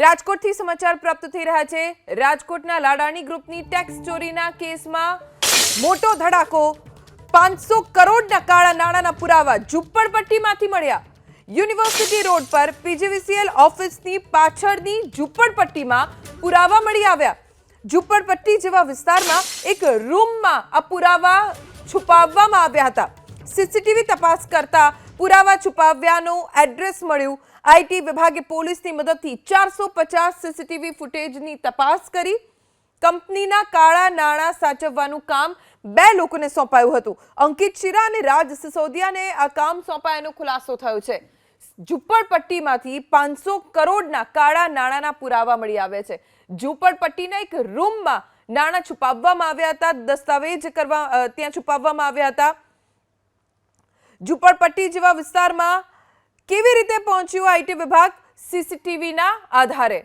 રાજકોટથી સમાચાર પ્રાપ્ત થઈ રહ્યા છે. રાજકોટના લાડાણી ગ્રુપની ટેક્સ ચોરીના કેસમાં મોટો ધડાકો. પાંચસો કરોડના કાળા નાણાંના પુરાવા ઝુંપડપટ્ટીમાંથી મળ્યા. યુનિવર્સિટી રોડ પર પીજીવીસીએલ ઓફિસની પાછળની ઝુંપડપટ્ટીમાં પુરાવા મળી આવ્યા. ઝુંપડપટ્ટી જેવા વિસ્તારમાં એક રૂમમાં આ પુરાવા છુપાવવામાં આવ્યા હતા. સીસીટીવી તપાસ કરતા પુરાવા છુપાવ્યાનું એડ્રેસ મળ્યું. આઈટી વિભાગે પોલીસની મદદથી ચારસો પચાસ સીસીટીવી ફૂટેજની તપાસ કરી. કંપનીના કાળા નાણાં સાચવવાનું કામ બે લોકોને સોંપાયું હતું. અંકિત શિરા અને રાજ સિસોદિયાને આ કામ સોંપાયાનો ખુલાસો થયો છે. ઝુંપડપટ્ટીમાંથી પાંચસો કરોડના કાળા નાણાંના પુરાવા મળી આવ્યા છે. ઝુંપડપટ્ટીના એક રૂમમાં નાણાં છુપાવવામાં આવ્યા હતા, દસ્તાવેજ કરવા ત્યાં છુપાવવામાં આવ્યા હતા. ઝુંપડપટ્ટી જેવા વિસ્તારમાં કેવી રીતે પહોંચ્યું આઈટી વિભાગ? સીસીટીવીના આધારે.